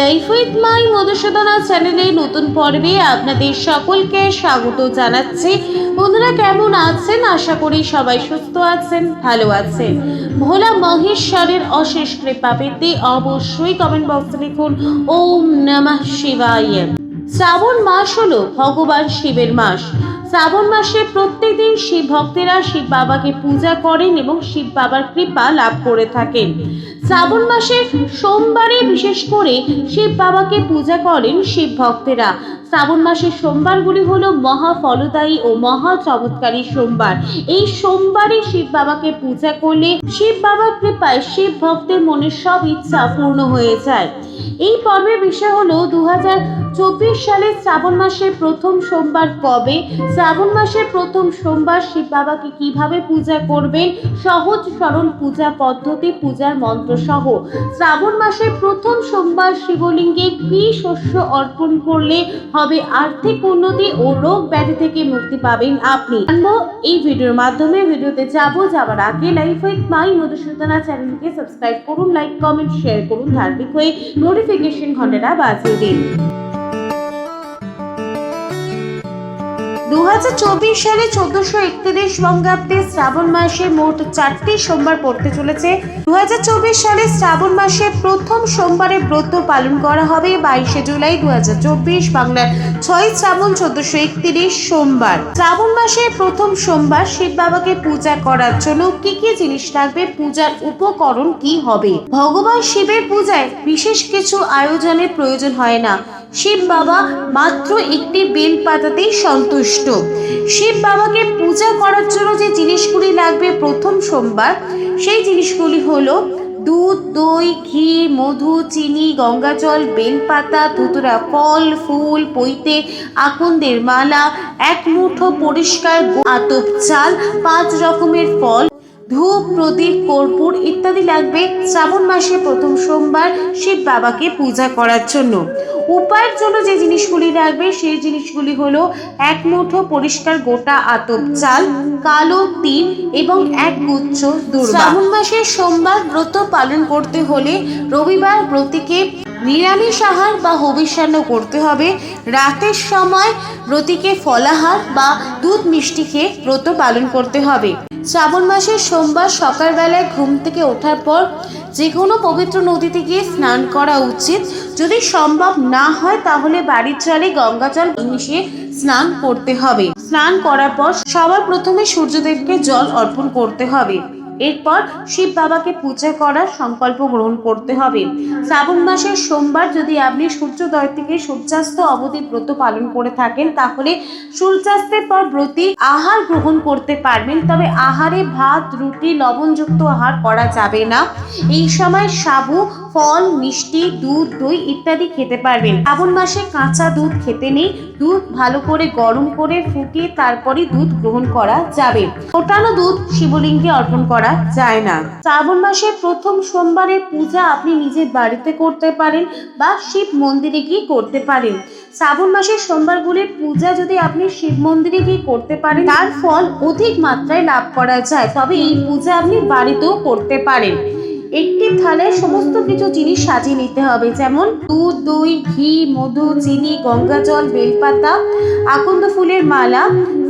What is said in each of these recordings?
Life with my Madhusudana চ্যানেলে নতুন পর্বে আপনাদের সকলকে স্বাগত জানাচ্ছি। বন্ধুরা, কেমন আছেন? আশা করি সবাই সুস্থ আছেন, ভালো আছেন। ভোলা মহেশ্বরের অশেষ কৃপা পেতে অবশ্যই কমেন্ট বক্সে লিখুন, ওম নমঃ শিবায়। শ্রাবণ মাস হলো ভগবান শিবের মাস। শ্রাবণ মাসে প্রত্যেকদিন শিব ভক্তেরা শিব বাবাকে পূজা করেন এবং শিব বাবার কৃপা লাভ করে থাকেন। শ্রাবণ মাসে সোমবারে বিশেষ করে শিব বাবাকে পূজা করেন শিব ভক্তেরা। শ্রাবণ মাসের সোমবারগুলি হলো মহা ফলদায়ী ও মহা চমৎকারী সোমবার। এই সোমবারে শিব বাবাকে পূজা করলে শিব বাবার কৃপায় শিব ভক্তের মনের সব ইচ্ছা পূর্ণ হয়ে যায়। এই পর্বের বিষয় হলো দু চব্বিশ সালের শ্রাবণ মাসের প্রথম সোমবার কবে? শ্রাবণ মাসের প্রথম সোমবার শিব বাবাকে কীভাবে পূজা করবেন? সহজ সরল পূজা পদ্ধতি, পূজার মন্ত্র সহ শ্রাবণ মাসের প্রথম সোমবার শিবলিঙ্গে কি শস্য অর্পণ করলে হবে আর্থিক উন্নতি ও রোগ ব্যাধি থেকে মুক্তি পাবেন আপনি? এই ভিডিওর মাধ্যমে। ভিডিওতে যাব যাবার আগে লাইফ উইথ মাই মধুসূদনা চ্যানেলকে সাবস্ক্রাইব করুন, লাইক, কমেন্ট, শেয়ার করুন ধার্মিক হয়ে। নোটিফিকেশন ঘন্টাটা বাজিয়ে দিন। দু হাজার চব্বিশ সালে চোদ্দশো একত্রিশ বঙ্গাব্দে শ্রাবণ মাসে মোট চারটি সোমবার পড়তে চলেছে। দু হাজার চব্বিশ সালে শ্রাবণ মাসের প্রথম সোমবারে ব্রত পালন করা হবে বাইশে জুলাই দু বাংলার ছয় শ্রাবণ চোদ্দশো একত্রিশ সোমবার। শ্রাবণ মাসের প্রথম সোমবার শিব বাবাকে পূজা করার জন্য কি কি জিনিস লাগবে, পূজার উপকরণ কি হবে? ভগবান শিবের পূজায় বিশেষ কিছু আয়োজনের প্রয়োজন হয় না। শিব বাবা মাত্র একটি বেল পাতাতেই সন্তুষ্ট। শিব বাবাকে পূজা করার জন্য যে জিনিসগুলি লাগবে প্রথম সোমবার, সেই জিনিসগুলি হলো দুধ, দই, ঘি, মধু, চিনি, গঙ্গাজল, বেলপাতা, ধুতুরা, ফল, ফুল, পৈতে, আকন্দের মালা, এক মুঠো পরিষ্কার আতপ চাল, পাঁচ রকমের ফল ধূপ, প্রদীপ, কর্পূর ইত্যাদি লাগবে শ্রাবণ মাসে প্রথম সোমবার শিব বাবাকে পূজা করার জন্য। উপায়ের জন্য যে জিনিসগুলি লাগবে সেই জিনিসগুলি হলো এক মুঠো পরিষ্কার গোটা আতপ চাল, কালো তিল এবং এক গুচ্ছ দুর্বা। শ্রাবণ মাসের সোমবার ব্রত পালন করতে হলে রবিবার ব্রতীকে নিরামিষ আহার বা হবিষান্ন করতে হবে। রাতের সময় ব্রতীকে ফলাহার বা দুধ মিষ্টি খেয়ে ব্রত পালন করতে হবে। শ্রাবণ মাসের সোমবার সকালবেলায় ঘুম থেকে ওঠার পর যে কোনো পবিত্র নদীতে গিয়ে স্নান করা উচিত। যদি সম্ভব না হয়, তাহলে বাড়ির জলে গঙ্গা জল মিশিয়ে স্নান করতে হবে। স্নান করার পর সবার প্রথমে সূর্যদেবকে জল অর্পণ করতে হবে। এরপর শিব বাবাকে পূজা করার সংকল্প গ্রহণ করতে হবে। শ্রাবণ মাসের সোমবার যদি আপনি সূর্যোদয় থেকে সূর্যাস্ত অবধি ব্রত পালন করে থাকেন, তাহলে সূর্যাস্তের পর ব্রতী আহার গ্রহণ করতে পারবেন। তবে আহারে ভাত, রুটি, লবণযুক্ত আহার করা যাবে না। এই সময় সাবু ফল, মিষ্টি, দুধ, দই ইত্যাদি খেতে পারবেন। শ্রাবণ মাসে কাঁচা দুধ খেতে নেই। দুধ ভালো করে গরম করে ফুটিয়ে তারপরে দুধ গ্রহণ করা যাবে। ফোটানো দুধ শিবলিঙ্গে অর্পণ করা যায় না। শ্রাবণ মাসের প্রথম সোমবারের পূজা আপনি নিজের বাড়িতে করতে পারেন বা শিব মন্দিরে গিয়ে করতে পারেন। শ্রাবণ মাসের সোমবারগুলির পূজা যদি আপনি শিব মন্দিরে গিয়ে করতে পারেন, তার ফল অধিক মাত্রায় লাভ করা যায়। তবে এই পূজা আপনি বাড়িতেও করতে পারেন। একটি থালায় সমস্ত কিছু জিনিস সাজিয়ে নিতে হবে, যেমন দুধ, দই, ঘি, মধু, চিনি, গঙ্গা জল, বেলপাতা, আকন্দ ফুলের মালা,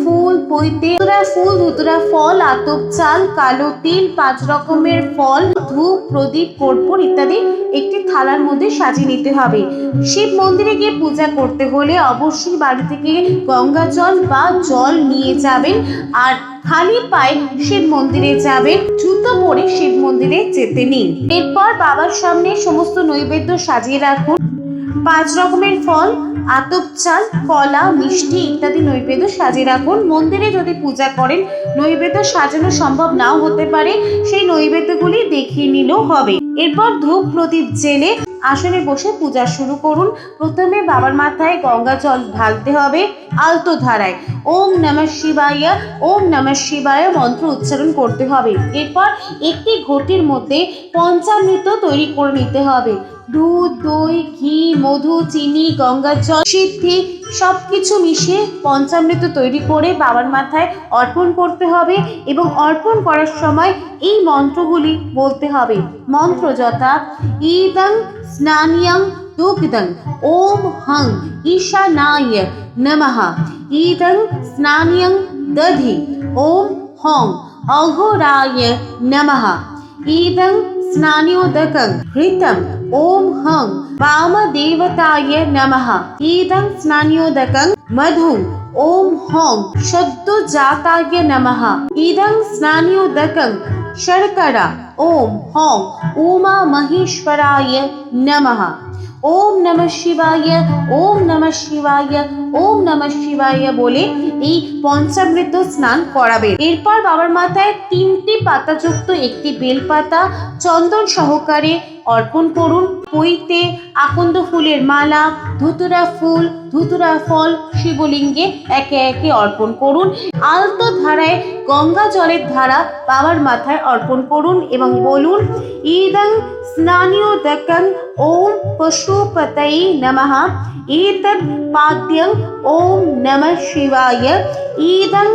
ফুল, পৈতে ফুল, ধুতরা ফল, আতপ চাল, কালো তিল, পাঁচ রকমের ফল ধূপ প্রদীপ, কর্পূর ইত্যাদি একটি থালার মধ্যে সাজিয়ে নিতে হবে। শিব মন্দিরে গিয়ে পূজা করতে হলে অবশ্যই বাড়ি থেকে গঙ্গা জল বা জল নিয়ে যাবেন। আর খালি পায়ে শিব মন্দিরে যাবেন জুতো পরে শিব মন্দিরে যেতে নিন এরপর বাবার সামনে সমস্ত নৈবেদ্য সাজিয়ে রাখুন। পাঁচ রকমের ফল, আতপ চাল, কলা, মিষ্টি ইত্যাদি নৈবেদ্য সাজিয়ে রাখুন। মন্দিরে যদি পূজা করেন, নৈবেদ্য সাজানো সম্ভব নাও হতে পারে। সেই নৈবেদ্যগুলি দেখিয়ে নিলেও হবে। এরপর ধূপ প্রদীপ জেলে আসনে বসে পূজা শুরু করুন। প্রথমে বাবার মাথায় গঙ্গা জল ঢালতে হবে আলতো ধারায়। ওম নমঃ শিবায়া, ওম নমঃ শিবায় মন্ত্র উচ্চারণ করতে হবে। এরপর একটি ঘটির মধ্যে পঞ্চামৃত তৈরি করে নিতে হবে। দুধ, দই, ঘি, মধু, চিনি গঙ্গার জল, সিদ্ধি সব কিছু মিশিয়ে পঞ্চামৃত তৈরি করে বাবার মাথায় অর্পণ করতে হবে এবং অর্পণ করার সময় এই মন্ত্রগুলি বলতে হবে। মন্ত্র যথা ইদং স্নানিয়ং দুগ্ধং, ওম হং ঈশানায় নমঃ। ইদং স্নানিয়ং দধি, ওম হং অঘোরায় নমঃ। ইদং स्नान्योदकं घृतम् ॐ हं वामदेवताय नमः। इदं स्नान्योदकं मधु ॐ हं इदं स्नान्योदकं शर्करा। ॐ हम उमा महेश्वराय नमः। ওম নমঃ শিবায়, ওম নমঃ শিবায়, ওম নমঃ শিবায় বলে এই পঞ্চামৃত স্নান করাবে। এরপর বাবার মাথায় তিনটি পাতাযুক্ত একটি বেলপাতা চন্দন সহকারে অর্পণ করুন। পৈতে আকন্দ ফুলের মালা, ধুতুরা ফুল, ধুতুরা ফল, শিবলিঙ্গে একে একে অর্পণ করুন। আলতো ধারায় গঙ্গা জলের ধারা বাবার মাথায় অর্পণ করুন এবং বলুন ইদং স্নানীয় দকং ওম পশুপতই নমঃ। এতদ পাদ্যং ওম নম শিবায়। ইদং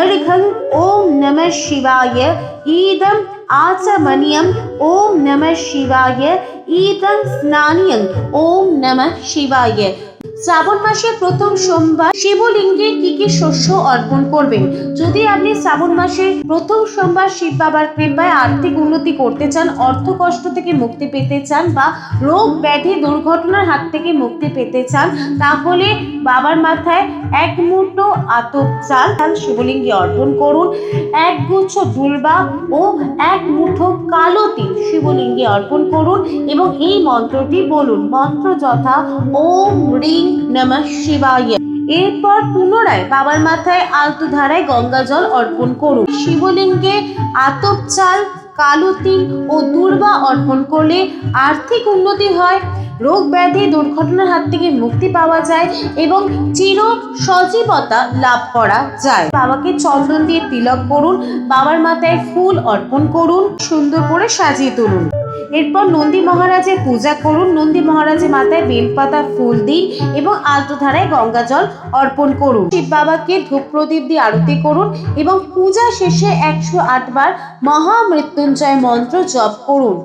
অর্ঘং ওম নম শিবায়। ইদম ஆச்சமணியம் ஓம் நம சிவாய ஈதம் ஸ்நானியம் ஓம் நம சிவாய. শ্রাবণ মাসের প্রথম সোমবার শিবলিঙ্গে কি কি শস্য অর্পণ করবেন? যদি আপনি শ্রাবণ মাসের প্রথম সোমবার শিব বাবার কৃপায় আর্থিক উন্নতি করতে চান, অর্থ কষ্ট থেকে মুক্তি পেতে চান বা রোগ ব্যাধি দুর্ঘটনার হাত থেকে মুক্তি পেতে চান, তাহলে বাবার মাথায় এক মুঠো আতপ চাল চাল শিবলিঙ্গে অর্পণ করুন। এক গুচ্ছ দুর্বা ও এক মুঠো কালো তিল শিবলিঙ্গে অর্পণ করুন এবং এই মন্ত্রটি বলুন। মন্ত্র যথা ওম রিং নমঃ শিবায়। এরপর পুনরায় বাবার মাথায় আলতু ধারায় গঙ্গা জল অর্পণ করুন। শিবলিঙ্গে আতপ চাল, কালো তিল ও দুর্বা অর্পণ করলে আর্থিক উন্নতি হয়। রোগ ব্যাধি দুর্ঘটনার হাত থেকে মুক্তি পাওয়া যায় এবং চির সজীবতা লাভ করা যায়। বাবাকে চন্দন দিয়ে তিলক করুন। বাবার মাথায় ফুল অর্পণ করুন। সুন্দর করে সাজিয়ে তুলুন। এরপর নন্দী মহারাজের পূজা করুন। নন্দী মহারাজের মাথায় বেলপাতা, ফুল দিন এবং আলতো ধারায় গঙ্গা জল অর্পণ করুন। শিব বাবাকে ধূপ প্রদীপ দিয়ে আরতি করুন এবং পূজা শেষে একশো আটবার মহামৃত্যুঞ্জয় মন্ত্র জপ করুন।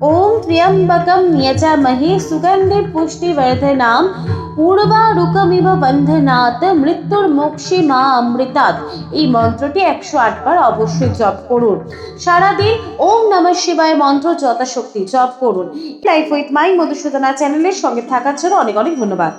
ওম त्र्यम्बकं यजामहे সুগন্ধে পুষ্টিবর্ধনাম উর্বারুকমিব বন্ধনাত মৃত্যুর মোক্ষে মা অমৃতাত এই মন্ত্রটি একশো আটবার অবশ্যই জপ করুন। সারাদিন ওম নমঃ শিবায় মন্ত্র যথাশক্তি জপ করুন। লাইফ উইথ মাই মধুসূদনা চ্যানেলের সঙ্গে থাকার জন্য অনেক অনেক ধন্যবাদ।